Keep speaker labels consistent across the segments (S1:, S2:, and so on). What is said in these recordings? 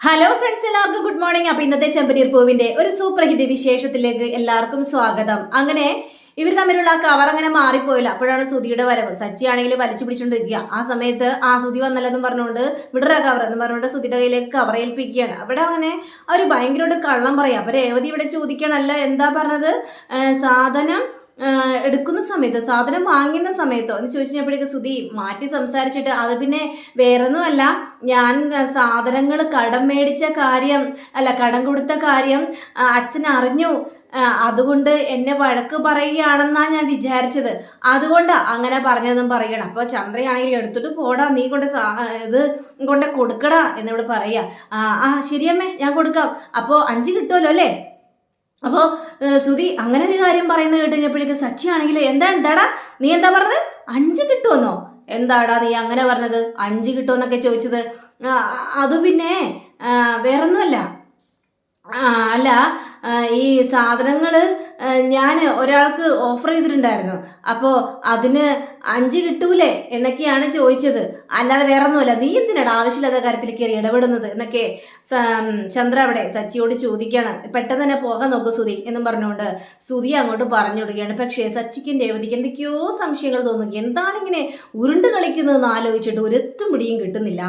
S1: Hello friends എല്ലാവർക്കും good morning അപ്പൊ ഇന്നത്തെ ചെമ്പനീർ പൂവിന്റെ ഒരു സൂപ്പർ ഹിറ്റ് വിശേഷത്തിലേക്ക് എല്ലാവർക്കും സ്വാഗതം. അങ്ങനെ ഇവർ തമ്മിലുള്ള കവർ അങ്ങനെ മാറിപ്പോയില്ല. അപ്പോഴാണ് സുധിയുടെ വരവ്. സച്ചി ആണെങ്കിൽ വലിച്ചു പിടിച്ചുകൊണ്ടിരിക്കുക ആ സമയത്ത് ആ സുധി എന്ന് പറഞ്ഞുകൊണ്ട് വിടറ കവർ എന്ന് പറഞ്ഞുകൊണ്ട് സുധിയുടെ കയ്യിലേക്ക് കവർ ഏൽപ്പിക്കുകയാണ്. അവിടെ അങ്ങനെ അവർ ഭയങ്കരമായിട്ട് കള്ളം പറയാം. അപ്പൊ രേവതി ഇവിടെ ചോദിക്കണല്ല എന്താ പറഞ്ഞത്? സാധനം എടുക്കുന്ന സമയത്തോ സാധനം വാങ്ങുന്ന സമയത്തോ എന്ന് ചോദിച്ചപ്പോഴേക്ക് സുധി മാറ്റി സംസാരിച്ചിട്ട് അത് പിന്നെ വേറൊന്നുമല്ല. ഞാൻ സാധനങ്ങൾ കടം മേടിച്ച കാര്യം അല്ല കടം കൊടുത്ത കാര്യം അച്ഛൻ അറിഞ്ഞു അതുകൊണ്ട് എന്നെ വഴക്ക് പറയുകയാണെന്നാണ് ഞാൻ വിചാരിച്ചത്. അതുകൊണ്ടാ അങ്ങനെ പറഞ്ഞതെന്നും പറയണം അപ്പോൾ ചന്ദ്രയാണെങ്കിൽ എടുത്തിട്ട് പോടാ നീ കൊണ്ട് ഇത് കൊണ്ട് കൊടുക്കടാ എന്നിവിടെ പറയുക ആ ശരിയമ്മേ ഞാൻ കൊടുക്കാം. അപ്പോൾ അഞ്ച് കിട്ടുമല്ലോ അല്ലേ? അപ്പോൾ സുധി അങ്ങനെ ഒരു കാര്യം പറയുന്നത് കേട്ട് കഴിഞ്ഞപ്പോഴേക്ക് എന്താ എന്താടാ നീ എന്താ പറഞ്ഞത്? അഞ്ച് കിട്ടുമെന്നോ? എന്താടാ നീ അങ്ങനെ പറഞ്ഞത്? അഞ്ച് കിട്ടുമെന്നൊക്കെ ചോദിച്ചത്. അത് പിന്നെ വേറൊന്നുമല്ല. അല്ല ഈ സാധനങ്ങൾ ഞാൻ ഒരാൾക്ക് ഓഫർ ചെയ്തിട്ടുണ്ടായിരുന്നു. അപ്പോൾ അതിന് അഞ്ച് കിട്ടൂലേ എന്നൊക്കെയാണ് ചോദിച്ചത്. അല്ലാതെ വേറെ ഒന്നുമല്ല നീ എന്തിനാണ് ആവശ്യമില്ലാത്ത കാര്യത്തിൽ കയറി ഇടപെടുന്നത് എന്നൊക്കെ ചന്ദ്ര അവിടെ സച്ചിയോട് ചോദിക്കുകയാണ്. പെട്ടെന്ന് തന്നെ പോകാൻ നോക്കൂ സുധി എന്നും പറഞ്ഞുകൊണ്ട് സുധി അങ്ങോട്ട് പറഞ്ഞു കൊടുക്കുകയാണ്. പക്ഷേ സച്ചിക്കും രേവതിക്ക് എന്തൊക്കെയോ സംശയങ്ങൾ തോന്നുന്നു. എന്താണിങ്ങനെ ഉരുണ്ട് കളിക്കുന്നതെന്ന് ആലോചിച്ചിട്ട് ഒരെത്തും പിടിയും കിട്ടുന്നില്ല.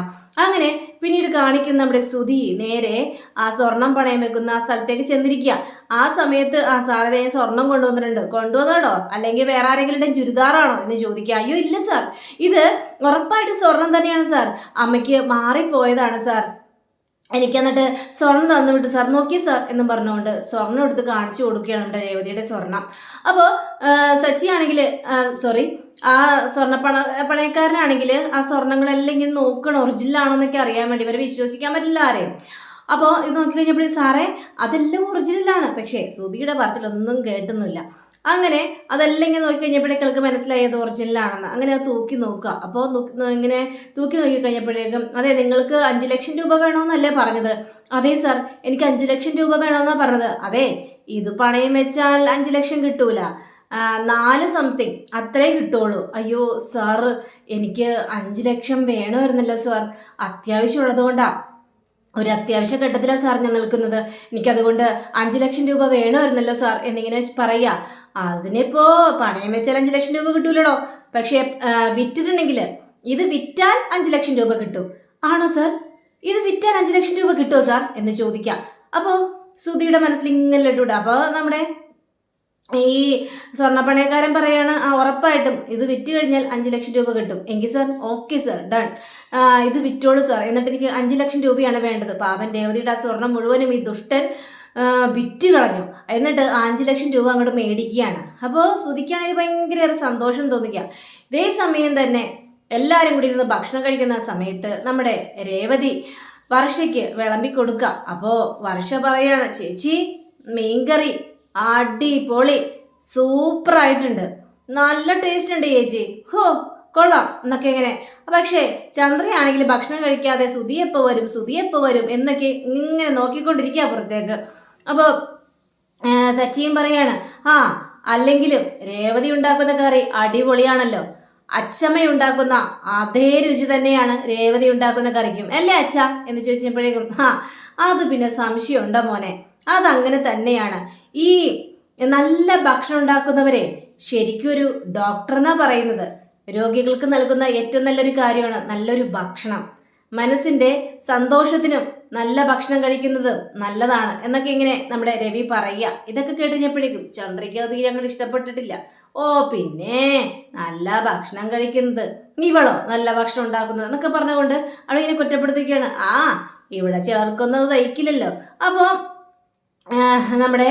S1: അങ്ങനെ പിന്നീട് കാണിക്കുന്ന നമ്മുടെ സുധി നേരെ ആ സ്വർണം പണയം വെക്കുന്ന ആ സ്ഥലത്തേക്ക് ചെന്നിരിക്കുക. ആ സമയത്ത് ആ സാറേ ഞാൻ സ്വർണം കൊണ്ടുവന്നിട്ടുണ്ട്. കൊണ്ടുവന്നോടോ അല്ലെങ്കിൽ വേറെ ആരെങ്കിലും ചുരിദാറാണോ എന്ന് ചോദിക്കുക. അയ്യോ ഇല്ല സാർ. ഇത് ഉറപ്പായിട്ട് സ്വർണം തന്നെയാണ് സാർ. അമ്മയ്ക്ക് മാറിപ്പോയതാണ് സാർ. എനിക്ക് എന്നിട്ട് സ്വർണം തന്നു വിട്ടു. സാർ നോക്കി സാർ എന്നും പറഞ്ഞുകൊണ്ട് സ്വർണം എടുത്ത് കാണിച്ചു കൊടുക്കുകയാണ് നമ്മുടെ രേവതിയുടെ സ്വർണം. അപ്പോൾ സച്ചി ആണെങ്കിൽ സോറി ആ സ്വർണ പണ പണയക്കാരനാണെങ്കിൽ ആ സ്വർണങ്ങളെല്ലാം ഇങ്ങനെ നോക്കണം. ഒറിജിനൽ ആണോ എന്നൊക്കെ അറിയാൻ വേണ്ടി. ഇവരെ വിശ്വസിക്കാൻ പറ്റില്ല ആരെയും. അപ്പോൾ ഇത് നോക്കി കഴിഞ്ഞപ്പോൾ സാറേ അതെല്ലാം ഒറിജിനലാണ് പക്ഷേ സുധിയുടെ പറച്ചിലൊന്നും കേട്ടുന്നില്ല അങ്ങനെ അതെല്ലാം ഇങ്ങനെ നോക്കി കഴിഞ്ഞപ്പോഴേക്കൾക്ക് മനസ്സിലായി അത് ഒറിജിനലാണെന്ന് അങ്ങനെ അത് തൂക്കി നോക്കുക. അപ്പോൾ ഇങ്ങനെ തൂക്കി നോക്കി കഴിഞ്ഞപ്പോഴേക്കും അതെ നിങ്ങൾക്ക് അഞ്ച് ലക്ഷം രൂപ വേണമെന്നല്ലേ പറഞ്ഞത്. അതെ സാർ എനിക്ക് അഞ്ച് ലക്ഷം രൂപ വേണമെന്നാണ് പറഞ്ഞത്. അതെ ഇത് പണയം വെച്ചാൽ അഞ്ച് ലക്ഷം കിട്ടൂല. നാല് സംതിങ് അത്രേ കിട്ടുള്ളൂ. അയ്യോ സാർ എനിക്ക് അഞ്ച് ലക്ഷം വേണമായിരുന്നല്ലോ സാർ അത്യാവശ്യമുള്ളത് കൊണ്ടാണ് ഒരു അത്യാവശ്യ ഘട്ടത്തിലാണ് സാർ ഞാൻ നിൽക്കുന്നത്. എനിക്കതുകൊണ്ട് അഞ്ച് ലക്ഷം രൂപ വേണമായിരുന്നല്ലോ സാർ എന്നിങ്ങനെ പറയുക അതിനിപ്പോൾ പണയം വെച്ചാൽ അഞ്ച് ലക്ഷം രൂപ കിട്ടൂലടോ. പക്ഷേ വിറ്റിട്ടുണ്ടെങ്കിൽ ഇത് വിറ്റാൽ അഞ്ച് ലക്ഷം രൂപ കിട്ടും. ആണോ സാർ ഇത് വിറ്റാൽ അഞ്ച് ലക്ഷം രൂപ കിട്ടുമോ സാർ എന്ന് ചോദിക്കാം. അപ്പോൾ സുധിയുടെ മനസ്സിൽ ഇങ്ങനെ ലഡ്ഡൂടെ അപ്പോൾ നമ്മുടെ ഈ സ്വർണപ്പണയക്കാരൻ പറയാണ് ആ ഉറപ്പായിട്ടും ഇത് വിറ്റ് കഴിഞ്ഞാൽ അഞ്ച് ലക്ഷം രൂപ കിട്ടും. എങ്കിൽ സാർ ഓക്കെ സാർ ഡൺ. ഇത് വിറ്റോളൂ സാർ. എന്നിട്ട് എനിക്ക് അഞ്ച് ലക്ഷം രൂപയാണ് വേണ്ടത്. പാവൻ രേവതിയുടെ ആ സ്വർണം മുഴുവനും ഈ ദുഷ്ടൻ വിറ്റ് കളഞ്ഞു. എന്നിട്ട് അഞ്ച് ലക്ഷം രൂപ അങ്ങോട്ട് മേടിക്കുകയാണ്. അപ്പോൾ ശ്രുതിക്കാണെങ്കിൽ ഭയങ്കര സന്തോഷം തോന്നിക്കുക. ഇതേ സമയം തന്നെ എല്ലാവരും കൂടി ഇരുന്ന് ഭക്ഷണം കഴിക്കുന്ന സമയത്ത് നമ്മുടെ രേവതി വർഷയ്ക്ക് വിളമ്പി കൊടുക്കുക. അപ്പോൾ വർഷ പറയാണ് ചേച്ചി മീൻകറി അടിപൊളി. സൂപ്പറായിട്ടുണ്ട്. നല്ല ടേസ്റ്റ് ഉണ്ട് ചേച്ചി. ഹോ കൊള്ളാം. എന്നൊക്കെ ഇങ്ങനെ. പക്ഷേ ചന്ദ്രയാണെങ്കിൽ ഭക്ഷണം കഴിക്കാതെ സുതിയെപ്പോൾ വരും സുതിയെപ്പോൾ വരും എന്നൊക്കെ ഇങ്ങനെ നോക്കിക്കൊണ്ടിരിക്കുക പുറത്തേക്ക്. അപ്പോൾ സച്ചിയും പറയാണ് ആ അല്ലെങ്കിലും രേവതി ഉണ്ടാക്കുന്ന കറി അടിപൊളിയാണല്ലോ. അച്ചമ്മ ഉണ്ടാക്കുന്ന അതേ രുചി തന്നെയാണ് രേവതി ഉണ്ടാക്കുന്ന കറിക്കും. അല്ലേ അച്ഛ? എന്ന് ചോദിച്ചപ്പോഴേക്കും ആ അത് പിന്നെ സംശയമുണ്ടോ മോനെ? അതങ്ങനെ തന്നെയാണ്. ഈ നല്ല ഭക്ഷണം ഉണ്ടാക്കുന്നവരെ ശരിക്കും ഒരു ഡോക്ടർ എന്നാ പറയുന്നത്. രോഗികൾക്ക് നൽകുന്ന ഏറ്റവും നല്ലൊരു കാര്യമാണ് നല്ലൊരു ഭക്ഷണം. മനസ്സിന്റെ സന്തോഷത്തിനും നല്ല ഭക്ഷണം കഴിക്കുന്നത് നല്ലതാണ് എന്നൊക്കെ ഇങ്ങനെ നമ്മുടെ രവി പറയുക. ഇതൊക്കെ കേട്ടുകഴിഞ്ഞപ്പോഴേക്കും ചന്ദ്രയ്ക്ക് അത് തീരെ അങ്ങോട്ട് ഇഷ്ടപ്പെട്ടിട്ടില്ല. ഓ പിന്നെ നല്ല ഭക്ഷണം കഴിക്കുന്നത്. ഇവളോ നല്ല ഭക്ഷണം ഉണ്ടാക്കുന്നത് എന്നൊക്കെ പറഞ്ഞുകൊണ്ട് അവളിങ്ങനെ ഇങ്ങനെ കുറ്റപ്പെടുത്തുകയാണ് ആ ഇവിടെ ചേർക്കുന്നത് തയ്ക്കില്ലല്ലോ അപ്പോൾ നമ്മുടെ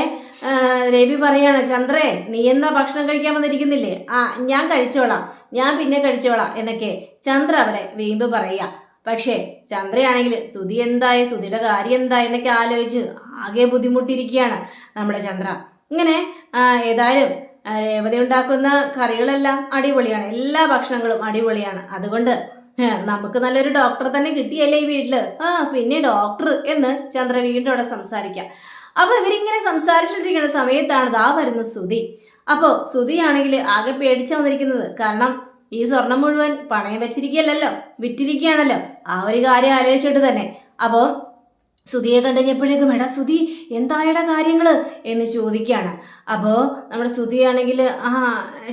S1: രവി പറയാണ് ചന്ദ്രേ നീ എന്നാ ഭക്ഷണം കഴിക്കാൻ വന്നിരിക്കുന്നില്ലേ? ആ ഞാൻ കഴിച്ചോളാം ഞാൻ പിന്നെ കഴിച്ചോളാം എന്നൊക്കെ ചന്ദ്ര അവിടെ വീമ്പ് പറയുക. പക്ഷേ ചന്ദ്രയാണെങ്കിൽ സുതി എന്തായി സുതിയുടെ കാര്യം എന്തായി എന്നൊക്കെ ആലോചിച്ച് ആകെ ബുദ്ധിമുട്ടിയിരിക്കുകയാണ് നമ്മുടെ ചന്ദ്ര. ഇങ്ങനെ ഏതായാലും രേവതി ഉണ്ടാക്കുന്ന കറികളെല്ലാം അടിപൊളിയാണ് എല്ലാ ഭക്ഷണങ്ങളും അടിപൊളിയാണ്. അതുകൊണ്ട് നമുക്ക് നല്ലൊരു ഡോക്ടറെ തന്നെ കിട്ടിയല്ലേ ഈ വീട്ടിൽ ആ പിന്നെ ഡോക്ടർ എന്ന് ചന്ദ്ര വീണ്ടും അവിടെ സംസാരിക്കാം. അപ്പൊ ഇവരിങ്ങനെ സംസാരിച്ചുകൊണ്ടിരിക്കുന്ന സമയത്താണ് ദാ വരുന്ന സുധി. അപ്പോൾ സുധിയാണെങ്കിൽ ആകെ പേടിച്ചാ വന്നിരിക്കുന്നത്. കാരണം ഈ സ്വർണം മുഴുവൻ പണയം വെച്ചിരിക്കുകയല്ലോ വിറ്റിരിക്കുകയാണല്ലോ. ആ ഒരു കാര്യം ആലോചിച്ചിട്ട് തന്നെ. അപ്പോൾ സുധിയെ കണ്ടുകഴിഞ്ഞപ്പോഴേക്കും എടാ സുധി എന്തായടാ കാര്യങ്ങൾ എന്ന് ചോദിക്കുകയാണ്. അപ്പോൾ നമ്മുടെ സുധിയാണെങ്കിൽ ആ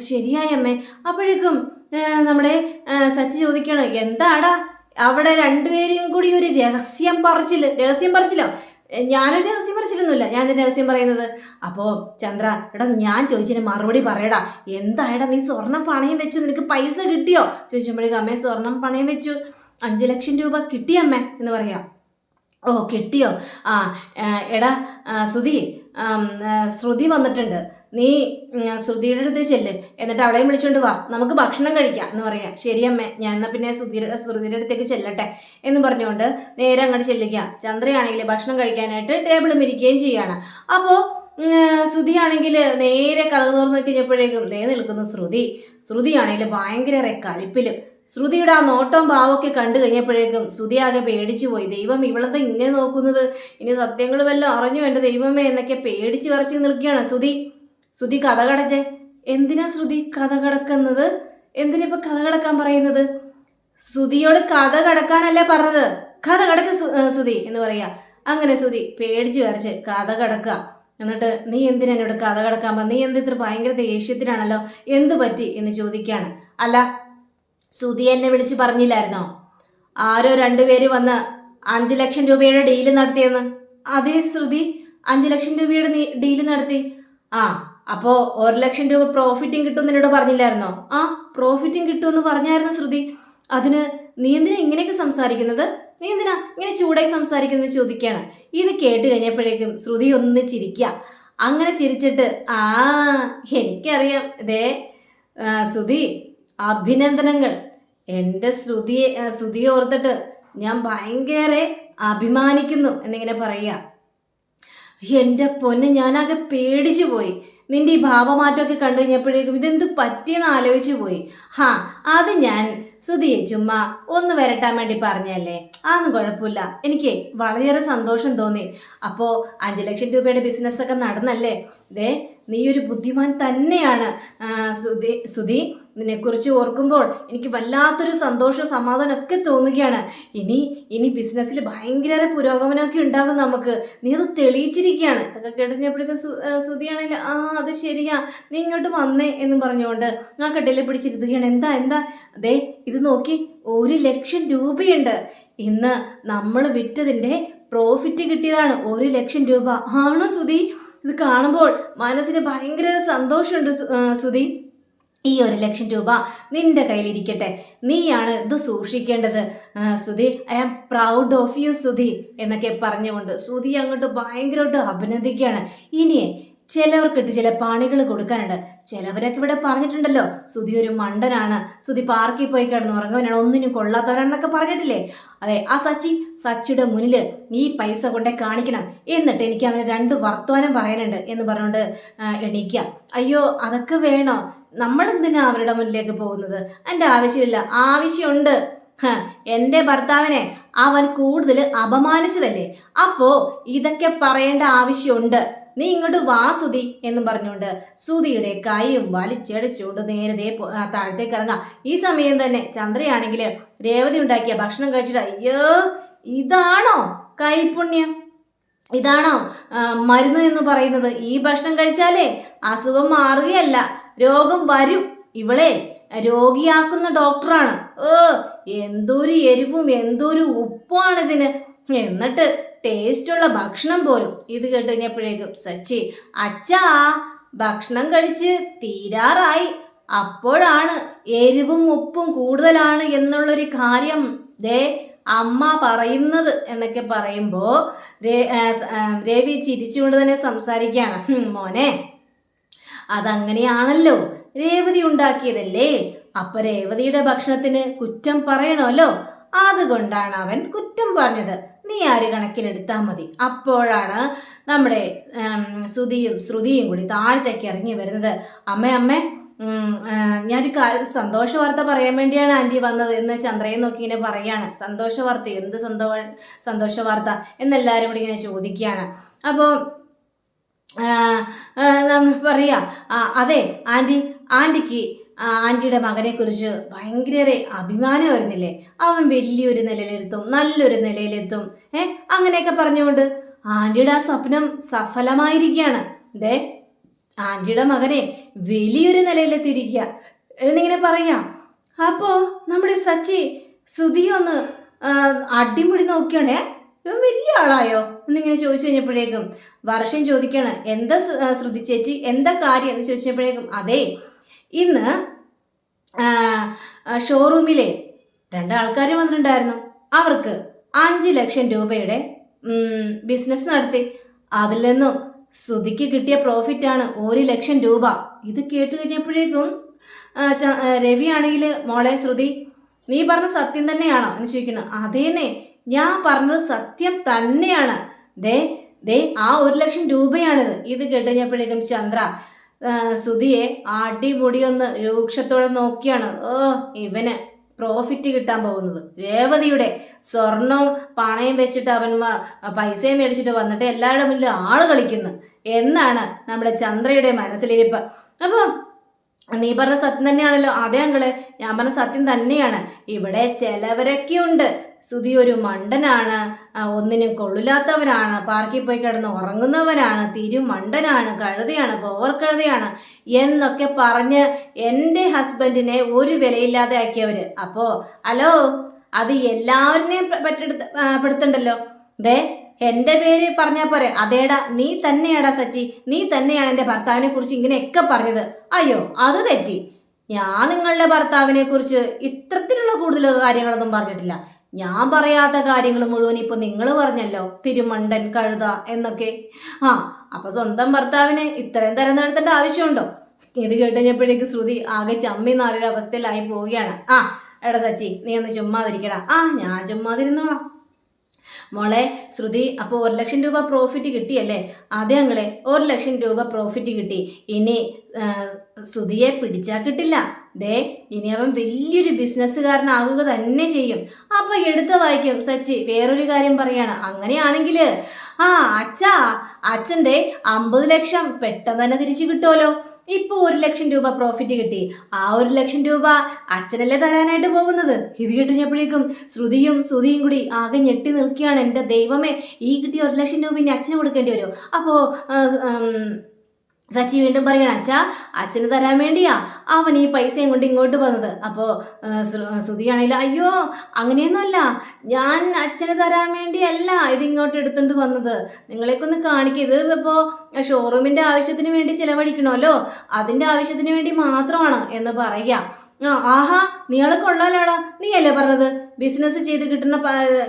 S1: ശരിയായി അമ്മേ. അപ്പോഴേക്കും നമ്മുടെ സച്ചി ചോദിക്കുകയാണ് എന്താടാ? അവിടെ രണ്ടുപേരും കൂടി ഒരു രഹസ്യം പറിച്ചിൽ രഹസ്യം പറിച്ചില്ലോ ഞാനൊരു രഹസ്യം പറിച്ചിരുന്നില്ല ഞാൻ എന്റെ രഹസ്യം പറയുന്നത് അപ്പോ ചന്ദ്ര എടാ ഞാൻ ചോദിച്ചതിന് മറുപടി പറയടാ. എന്തായടാ നീ സ്വർണം പണയം വെച്ചു? നിനക്ക് പൈസ കിട്ടിയോ? ചോദിച്ചപ്പോഴേക്കും അമ്മേ സ്വർണം പണയം വെച്ചു. അഞ്ച് ലക്ഷം രൂപ കിട്ടിയമ്മേ എന്ന് പറയാം. ഓ കിട്ടിയോ? ആ എടാ ആ, ശ്രുതി വന്നിട്ടുണ്ട്. നീ ശ്രുതിയുടെ അടുത്ത് ചെല്ല്. എന്നിട്ട് അവളെയും വിളിച്ചുകൊണ്ട് വാ. നമുക്ക് ഭക്ഷണം കഴിക്കാം എന്ന് പറയാം. ശരി അമ്മേ ഞാൻ എന്നാൽ പിന്നെ ശ്രുതിയുടെ ശ്രുതിയുടെ അടുത്തേക്ക് ചെല്ലട്ടെ എന്ന് പറഞ്ഞുകൊണ്ട് നേരെ അങ്ങോട്ട് ചെല്ലുക. ചന്ദ്രയാണെങ്കിൽ ഭക്ഷണം കഴിക്കാനായിട്ട് ടേബിളും ഇരിക്കുകയും ചെയ്യാണ്. അപ്പോൾ ശ്രുതിയാണെങ്കിൽ നേരെ കഥ തുറന്ന് കഴിഞ്ഞപ്പോഴേക്കും ദേ നിൽക്കുന്നു ശ്രുതി. ശ്രുതിയാണെങ്കിൽ ഭയങ്കര കലിപ്പിലും ശ്രുതിയുടെ ആ നോട്ടം ഭാവമൊക്കെ കണ്ടു കഴിഞ്ഞപ്പോഴേക്കും ശ്രുതി ആകെ പേടിച്ചു പോയി. ദൈവം ഇവളത്തെ ഇങ്ങനെ നോക്കുന്നത്? ഇനി സത്യങ്ങൾ വല്ലതും അറിഞ്ഞു എന്റെ ദൈവമേ എന്നൊക്കെ പേടിച്ച് വരച്ച് നിൽക്കുകയാണ് ശ്രുതി. ശ്രുതി കഥ കടച്ചേ. എന്തിനാ ശ്രുതി കഥ കടക്കുന്നത്? എന്തിനിപ്പോൾ കഥ കടക്കാൻ പറയുന്നത്? ശ്രുതിയോട് കഥ കടക്കാനല്ലേ പറഞ്ഞത്? കഥ കടക്ക് ശ്രുതി എന്ന് പറയാ. അങ്ങനെ ശ്രുതി പേടിച്ച് വരച്ച് കഥ കടക്കുക. എന്നിട്ട് നീ എന്തിനാ എന്നോട് കഥ കടക്കാൻ നീ എന്ത് ഇത്ര ഭയങ്കര ദേഷ്യത്തിനാണല്ലോ എന്ത് പറ്റി? എന്ന് ചോദിക്കുകയാണ്. അല്ല ശ്രുതി എന്നെ വിളിച്ച് പറഞ്ഞില്ലായിരുന്നോ? ആരോ രണ്ടുപേര് വന്ന് അഞ്ച് ലക്ഷം രൂപയുടെ ഡീൽ നടത്തിയെന്ന്. അതേ ശ്രുതി അഞ്ച് ലക്ഷം രൂപയുടെ ഡീൽ നടത്തി. ആ അപ്പോ ഒരു ലക്ഷം രൂപ പ്രോഫിറ്റും കിട്ടും എന്നോട് പറഞ്ഞില്ലായിരുന്നോ? ആ പ്രോഫിറ്റും കിട്ടുമെന്ന് പറഞ്ഞായിരുന്നു ശ്രുതി അതിന് നീ എന്തിനാ ഇങ്ങനെയൊക്കെ സംസാരിക്കുന്നത്? നീ എന്തിനാ ഇങ്ങനെ ചൂടായി സംസാരിക്കുന്നത് ചോദിക്കുകയാണ് ഇത് കേട്ട് കഴിഞ്ഞപ്പോഴേക്കും ശ്രുതി ഒന്ന് ചിരിക്കുക അങ്ങനെ ചിരിച്ചിട്ട് ആ എനിക്കറിയാം. ദേ ശ്രുതി അഭിനന്ദനങ്ങൾ. എന്റെ ശ്രുതിയെ ശ്രുതിയെ ഓർത്തിട്ട് ഞാൻ ഭയങ്കര അഭിമാനിക്കുന്നു എന്നിങ്ങനെ പറയുക. എന്റെ പൊന്ന് ഞാനാകെ പേടിച്ചു പോയി. നിന്റെ ഈ ഭാവമാറ്റമൊക്കെ കണ്ടു കഴിഞ്ഞപ്പോഴേക്കും ഇതെന്ത് പറ്റിയെന്ന് ആലോചിച്ചു പോയി. ഹാ അത് ഞാൻ സുധിയെ ചുമ്മാ ഒന്ന് വരട്ടാൻ വേണ്ടി പറഞ്ഞല്ലേ അതൊന്നും കുഴപ്പമില്ല. എനിക്ക് വളരെയേറെ സന്തോഷം തോന്നി. അപ്പോൾ അഞ്ച് ലക്ഷം രൂപയുടെ ബിസിനസ്സൊക്കെ നടന്നല്ലേ? ദേ നീ ഒരു ബുദ്ധിമാൻ തന്നെയാണ് സുധി സുധി നിന്നെക്കുറിച്ച് ഓർക്കുമ്പോൾ എനിക്ക് വല്ലാത്തൊരു സന്തോഷവും സമാധാനമൊക്കെ തോന്നുകയാണ്. ഇനി ഇനി ബിസിനസ്സിൽ ഭയങ്കര പുരോഗമനമൊക്കെ ഉണ്ടാകും നമുക്ക്. നീ അത് തെളിയിച്ചിരിക്കുകയാണ്. ഇതൊക്കെ കേട്ടപ്പോഴേക്കും സുതിയാണെങ്കിൽ ആ അത് ശരിയാ നീ ഇങ്ങോട്ട് വന്നേ എന്ന് പറഞ്ഞുകൊണ്ട് ആ കട്ടിലെ പിടിച്ചിരുത്തുകയാണ്. എന്താ എന്താ? അതെ ഇത് നോക്കി ഒരു ലക്ഷം രൂപയുണ്ട്. ഇന്ന് നമ്മൾ വിറ്റതിന്റെ പ്രോഫിറ്റ് കിട്ടിയതാണ് ഒരു ലക്ഷം രൂപ. ആണോ സുധി ഇത് കാണുമ്പോൾ മനസ്സിന് ഭയങ്കര സന്തോഷമുണ്ട് സുതി ഈ ഒരു ലക്ഷം രൂപ നിന്റെ കയ്യിലിരിക്കട്ടെ. നീയാണ് ഇത് സൂക്ഷിക്കേണ്ടത്. Sudhi I am proud of you Sudhi എന്നൊക്കെ പറഞ്ഞുകൊണ്ട് സുധി അങ്ങോട്ട് ഭയങ്കരമായിട്ട് അഭിനന്ദിക്കുകയാണ്. ഇനിയേ ചിലവർക്കിട്ട് ചില പണികൾ കൊടുക്കാനുണ്ട്. ചിലവരൊക്കെ ഇവിടെ പറഞ്ഞിട്ടുണ്ടല്ലോ സുധി ഒരു മണ്ടനാണ്. സുധി പാർക്കിൽ പോയി കിടന്ന് ഉറങ്ങുവാനാണ്. ഒന്നിനും കൊള്ളാത്തവരാണെന്നൊക്കെ പറഞ്ഞിട്ടില്ലേ? അതെ ആ സച്ചി സച്ചിയുടെ മുന്നിൽ ഈ പൈസ കൊണ്ടേ കാണിക്കണം. എന്നിട്ട് എനിക്ക് അവന് രണ്ട് വർത്തമാനം പറയാനുണ്ട് എന്ന് പറഞ്ഞുകൊണ്ട് എണീക്കുക. അയ്യോ അതൊക്കെ വേണോ? നമ്മൾ എന്തിനാ അവരുടെ മുന്നിലേക്ക് പോകുന്നത്? എന്റെ ആവശ്യമില്ല. ആവശ്യമുണ്ട്. എന്റെ ഭർത്താവിനെ അവൻ കൂടുതൽ അപമാനിച്ചതല്ലേ? അപ്പോ ഇതൊക്കെ പറയേണ്ട ആവശ്യമുണ്ട്. നീ ഇങ്ങോട്ട് വാ സുതി എന്ന് പറഞ്ഞുകൊണ്ട് സുതിയുടെ കൈയും വലിച്ചടിച്ചുകൊണ്ട് നേരത്തെ താഴത്തേക്ക് ഇറങ്ങാം. ഈ സമയം തന്നെ ചന്ദ്രയാണെങ്കിൽ രേവതി ഉണ്ടാക്കിയ ഭക്ഷണം കഴിച്ചിട്ട് അയ്യോ ഇതാണോ കൈപുണ്യം? ഇതാണോ മരുന്ന് എന്ന് പറയുന്നത്? ഈ ഭക്ഷണം കഴിച്ചാലേ അസുഖം മാറുകയല്ല. രോഗം വരും. ഇവളെ രോഗിയാക്കുന്ന ഡോക്ടറാണ്. ഓ എന്തൊരു എരിവും എന്തൊരു ഉപ്പുമാണ് ഇതിന് എന്നിട്ട് ടേസ്റ്റുള്ള ഭക്ഷണം പോലും. ഇത് കേട്ട് കഴിഞ്ഞപ്പോഴേക്കും സച്ചി അച്ഛാ ഭക്ഷണം കഴിച്ച് തീരാറായി. അപ്പോഴാണ് എരിവും ഉപ്പും കൂടുതലാണ് എന്നുള്ളൊരു കാര്യം ദേ അമ്മ പറയുന്നത് എന്നൊക്കെ പറയുമ്പോൾ രവി ചിരിച്ചുകൊണ്ട് തന്നെ സംസാരിക്കുകയാണ്. "ഹും, മോനെ അതങ്ങനെയാണല്ലോ രേവതി ഉണ്ടാക്കിയതല്ലേ? അപ്പൊ രേവതിയുടെ ഭക്ഷണത്തിന് കുറ്റം പറയണമല്ലോ. അതുകൊണ്ടാണ് അവൻ കുറ്റം പറഞ്ഞത്. നീ ആര് കണക്കിലെടുത്താൽ മതി. അപ്പോഴാണ് നമ്മുടെ ശ്രുതിയും ശ്രുതിയും കൂടി താഴത്തേക്ക് ഇറങ്ങി വരുന്നത്. അമ്മേ അമ്മേ ഞാനൊരു കാര്യം സന്തോഷ വാർത്ത പറയാൻ വേണ്ടിയാണ് ആന്റി വന്നത് എന്ന് ചന്ദ്രയെ നോക്കി ഇങ്ങനെ പറയാണ്. സന്തോഷ വാർത്ത എന്ത് സന്തോ സന്തോഷ വാർത്ത? എന്നെല്ലാവരും കൂടി ഇങ്ങനെ ചോദിക്കുകയാണ്. അപ്പോൾ പറയാ. അതെ ആന്റി ആന്റിക്ക് ആന്റിയുടെ മകനെ കുറിച്ച് ഭയങ്കര അഭിമാനം വരുന്നില്ലേ അവൻ വലിയൊരു നിലയിലെത്തും നല്ലൊരു നിലയിലെത്തും. ഏ അങ്ങനെയൊക്കെ പറഞ്ഞുകൊണ്ട് ആന്റിയുടെ ആ സ്വപ്നം സഫലമായിരിക്കുകയാണ്. ദേ ആന്റിയുടെ മകനെ വലിയൊരു നിലയിലെത്തിയിരിക്കുക. എന്നിങ്ങനെ പറയാം അപ്പോ നമ്മുടെ സച്ചി സുധി ഒന്ന് അടിമുടി നോക്കിയാണേ. ഇവൻ വലിയ ആളായോ? എന്നിങ്ങനെ ചോദിച്ചു കഴിഞ്ഞപ്പോഴേക്കും വർഷം ചോദിക്കാണ്. എന്താ ശ്രുതി ചേച്ചി? എന്താ കാര്യം? എന്ന് ചോദിച്ചപ്പോഴേക്കും അതെ ഇന്ന് ഷോറൂമിലെ രണ്ടാൾക്കാർ വന്നിട്ടുണ്ടായിരുന്നു. അവർക്ക് അഞ്ച് ലക്ഷം രൂപയുടെ ബിസിനസ് നടത്തി. അതിൽ നിന്നും ശ്രുതിക്ക് കിട്ടിയ പ്രോഫിറ്റാണ് ഒരു ലക്ഷം രൂപ. ഇത് കേട്ട് കഴിഞ്ഞപ്പോഴേക്കും രവിയാണെങ്കിൽ മോളെ ശ്രുതി നീ പറഞ്ഞ സത്യം തന്നെയാണോ? എന്ന് ചോദിക്കുന്നു. അതേന്നെ. ഞാൻ പറഞ്ഞത് സത്യം തന്നെയാണ്. ദേ ദേ ആ ഒരു ലക്ഷം രൂപയാണിത്. ഇത് കേട്ട് കഴിഞ്ഞപ്പോഴേക്കും ചന്ദ്ര സുധിയെ ഒന്ന് രൂക്ഷത്തോടെ നോക്കിയാണ്. ഓ ഇവന് പ്രോഫിറ്റ് കിട്ടാൻ പോകുന്നത്. രേവതിയുടെ സ്വർണവും പണയും വെച്ചിട്ട് അവൻ പൈസയും മേടിച്ചിട്ട് വന്നിട്ട് എല്ലാവരുടെ മുന്നിൽ ആൾ കളിക്കുന്നു. എന്നാണ് നമ്മുടെ ചന്ദ്രയുടെ മനസ്സിലിരിപ്പ്. അപ്പം നീ പറഞ്ഞ സത്യം തന്നെയാണല്ലോ. അതെ അങ്കളെ ഞാൻ പറഞ്ഞ സത്യം തന്നെയാണ്. ഇവിടെ ചിലവരൊക്കെ ഉണ്ട് സുധി ഒരു മണ്ടനാണ്. ഒന്നിനും കൊള്ളില്ലാത്തവനാണ്. പാർക്കിൽ പോയി കിടന്ന് ഉറങ്ങുന്നവനാണ്. തിരു മണ്ടനാണ് കഴുതയാണ്. ഗോവർ കഴുതയാണ്. എന്നൊക്കെ പറഞ്ഞ് എന്റെ ഹസ്ബൻഡിനെ ഒരു വിലയില്ലാതെ ആക്കിയവർ അപ്പോൾ ഹലോ അത് എല്ലാവരിനെയും പെ- പെടുത്തണ്ടല്ലോ? ദേ എന്റെ പേര് പറഞ്ഞാൽ പോരെ. അതേടാ നീ തന്നെയാടാ സച്ചി. നീ തന്നെയാണ് എന്റെ ഭർത്താവിനെ കുറിച്ച് ഇങ്ങനെയൊക്കെ പറഞ്ഞത്. അയ്യോ അത് തെറ്റി. ഞാൻ നിങ്ങളുടെ ഭർത്താവിനെ കുറിച്ച് ഇത്തരത്തിലുള്ള കൂടുതൽ കാര്യങ്ങളൊന്നും പറഞ്ഞിട്ടില്ല. ഞാൻ പറയാത്ത കാര്യങ്ങൾ മുഴുവൻ ഇപ്പൊ നിങ്ങൾ പറഞ്ഞല്ലോ. തിരുമണ്ടൻ കഴുത എന്നൊക്കെ. ആ അപ്പൊ സ്വന്തം ഭർത്താവിനെ ഇത്രയും തരം നടത്തേണ്ട ആവശ്യമുണ്ടോ? ഇത് കേട്ടുകഴിഞ്ഞപ്പോഴേക്ക് ശ്രുതി ആകെ ചമ്മി നാലൊരു അവസ്ഥയിലായി പോവുകയാണ്. ആ എടാ സച്ചി നീ ഒന്ന് ചുമ്മാതിരിക്കടാ. ആ ഞാൻ ചുമ്മാതിരുന്നോളാം. മോളെ ശ്രുതി അപ്പോൾ ഒരു ലക്ഷം രൂപ പ്രോഫിറ്റ് കിട്ടിയല്ലേ? അതെ അങ്ങളെ ഒരു ലക്ഷം രൂപ പ്രോഫിറ്റ് കിട്ടി. ഇനി ശ്രുതിയെ പിടിച്ചാൽ കിട്ടില്ല. ദേ ഇനി അവൻ വലിയൊരു ബിസിനസ്സുകാരനാകുക തന്നെ ചെയ്യും. അപ്പൊ എടുത്ത് വായിക്കും സച്ചി വേറൊരു കാര്യം പറയാണ്. അങ്ങനെയാണെങ്കിൽ ആ അച്ഛാ അച്ഛന്റെ അമ്പത് ലക്ഷം പെട്ടെന്ന് തന്നെ തിരിച്ചു കിട്ടുമല്ലോ ഇപ്പൊ ഒരു ലക്ഷം രൂപ പ്രോഫിറ്റ് കിട്ടി. ആ ഒരു ലക്ഷം രൂപ അച്ഛനല്ലേ തരാനായിട്ട് പോകുന്നത്? ഇത് കിട്ടുന്നപ്പോഴേക്കും ശ്രുതിയും ശ്രുതിയും കൂടി ആകെ ഞെട്ടി നിൽക്കുകയാണ്. എന്റെ ദൈവമേ ഈ കിട്ടിയ ഒരു ലക്ഷം രൂപ ഇനി അച്ഛന് കൊടുക്കേണ്ടി വരുമോ അപ്പോൾ സച്ചി വീണ്ടും പറയണം അച്ഛാ അച്ഛന് തരാൻ വേണ്ടിയാ അവൻ ഈ പൈസയും കൊണ്ട് ഇങ്ങോട്ട് വന്നത്. അപ്പോൾ ശ്രുതിയാണെങ്കിൽ അയ്യോ അങ്ങനെയൊന്നുമല്ല. ഞാൻ അച്ഛന് തരാൻ വേണ്ടിയല്ല ഇത് ഇങ്ങോട്ട് എടുത്തുകൊണ്ട് വന്നത്. നിങ്ങളെയൊക്കെ ഒന്ന് കാണിക്കുക ഇത് ഇപ്പോൾ ഷോറൂമിന്റെ ആവശ്യത്തിന് വേണ്ടി ചിലവഴിക്കണമല്ലോ. അതിന്റെ ആവശ്യത്തിന് വേണ്ടി മാത്രമാണ് എന്ന് പറയുക. ആ ആഹാ നീളെ കൊള്ളാലോടാ. നീയല്ലേ പറഞ്ഞത്? ബിസിനസ് ചെയ്ത് കിട്ടുന്ന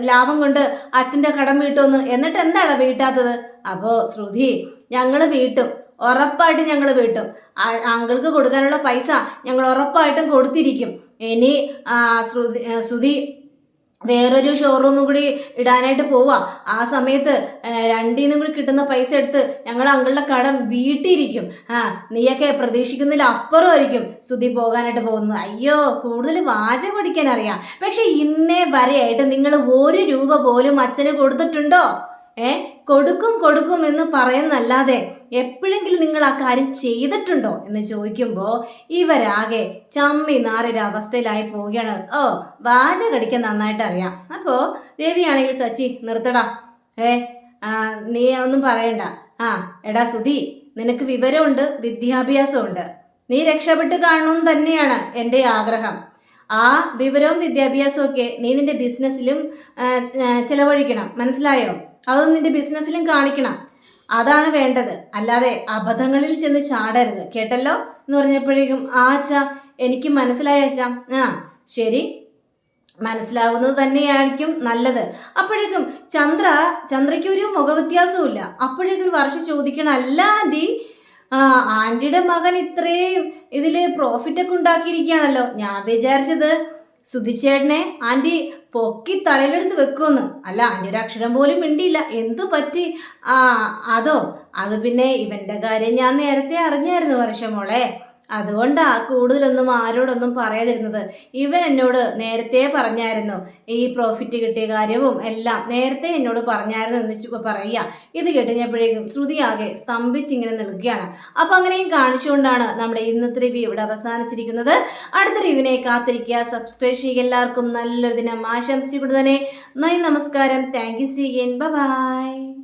S1: ലാഭം കൊണ്ട് അച്ഛന്റെ കടം വീട്ടുമെന്ന്. എന്നിട്ട് എന്താണ് വീട്ടാത്തത്? അപ്പോൾ ശ്രുതി ഞങ്ങൾ വീട്ടും. ഉറപ്പായിട്ടും ഞങ്ങൾ വീട്ടും. ആ- അങ്കിൾക്ക് കൊടുക്കാനുള്ള പൈസ ഞങ്ങൾ ഉറപ്പായിട്ടും കൊടുത്തിരിക്കും. ഇനി ശ്രുതി ശ്രുതി വേറൊരു ഷോറൂമും കൂടി ഇടാനായിട്ട് പോവാം. ആ സമയത്ത് രണ്ടിൽ നിന്നും കൂടി കിട്ടുന്ന പൈസ എടുത്ത് ഞങ്ങൾ അങ്കിളുടെ കടം വീട്ടിയിരിക്കും. ആ നീയൊക്കെ പ്രതീക്ഷിക്കുന്നതിൽ അപ്പുറമായിരിക്കും സുധി പോകാനായിട്ട് പോകുന്നത്. അയ്യോ കൂടുതൽ വാചകം പഠിക്കാൻ അറിയാം. പക്ഷെ ഇന്നേ വരെയായിട്ട് നിങ്ങൾ ഒരു രൂപ പോലും അച്ഛന് കൊടുത്തിട്ടുണ്ടോ? ഏ കൊടുക്കും കൊടുക്കും എന്ന് പറയുന്നല്ലാതെ എപ്പോഴെങ്കിലും നിങ്ങൾ ആ കാര്യം ചെയ്തിട്ടുണ്ടോ എന്ന് ചോദിക്കുമ്പോൾ ഇവരാകെ ചമ്മി നാറിയൊരു അവസ്ഥയിലായി പോവുകയാണ്. ഓ വാചകടിക്കാൻ നന്നായിട്ട് അറിയാം. അപ്പോൾ രവിയാണെങ്കിൽ സച്ചി നിർത്തടാ. ഏ നീ ഒന്നും പറയണ്ട. ആ എടാ സുധി നിനക്ക് വിവരമുണ്ട് വിദ്യാഭ്യാസമുണ്ട്. നീ രക്ഷപ്പെട്ട് കാണണം തന്നെയാണ് എന്റെ ആഗ്രഹം. ആ വിവരവും വിദ്യാഭ്യാസവും ഒക്കെ നീ നിന്റെ ബിസിനസ്സിലും ചെലവഴിക്കണം. മനസ്സിലായോ? അതൊന്നും നിന്റെ ബിസിനസ്സിലും കാണിക്കണം. അതാണ് വേണ്ടത്. അല്ലാതെ അബദ്ധങ്ങളിൽ ചെന്ന് ചാടരുത്. കേട്ടല്ലോ? എന്ന് പറഞ്ഞപ്പോഴേക്കും ആ അച്ഛ എനിക്ക് മനസ്സിലായ അച്ഛ. ആ ശരി. മനസ്സിലാകുന്നത് തന്നെയായിരിക്കും നല്ലത്. അപ്പോഴേക്കും ചന്ദ്ര ചന്ദ്രയ്ക്ക് ഒരു മുഖവ്യത്യാസവും അപ്പോഴേക്കും വർഷ ചോദിക്കണം അല്ല ആന്റി ആന്റിയുടെ മകൻ ഇത്രയും ഇതിൽ പ്രോഫിറ്റൊക്കെ ഉണ്ടാക്കിയിരിക്കുകയാണല്ലോ. ഞാൻ വിചാരിച്ചത് സുധിച്ചേട്ടനെ ആന്റി പൊക്കി തലയിലെടുത്ത് വെക്കുമെന്ന്. അല്ല അക്ഷരം പോലും മിണ്ടിയില്ല. എന്തു പറ്റി? ആ അതോ? അത് പിന്നെ ഇവന്റെ കാര്യം ഞാൻ നേരത്തെ അറിഞ്ഞായിരുന്നു വർഷമോളെ. അതുകൊണ്ടാ കൂടുതലൊന്നും ആരോടൊന്നും പറയാതിരുന്നത്. ഇവൻ എന്നോട് നേരത്തെ പറഞ്ഞായിരുന്നു ഈ പ്രോഫിറ്റ് കിട്ടിയ കാര്യവും എല്ലാം നേരത്തെ എന്നോട് പറഞ്ഞായിരുന്നു എന്ന് പറയുക. ഇത് കേട്ടുകഴിഞ്ഞപ്പോഴേക്കും ശ്രുതി ആകെ സ്തംഭിച്ചിങ്ങനെ നിൽക്കുകയാണ്. അപ്പൊ അങ്ങനെയും കാണിച്ചുകൊണ്ടാണ് നമ്മുടെ ഇന്നത്തെ റിവ്യൂ ഇവിടെ അവസാനിച്ചിരിക്കുന്നത്. അടുത്ത റിവ്യൂവിനെ കാത്തിരിക്കുക. സബ്സ്ക്രൈബ് ചെയ്യുക. എല്ലാവർക്കും നല്ലൊരു ദിനം ആശംസിക്കുന്നത് തന്നെ. നന്ദി നമസ്കാരം. Thank you C by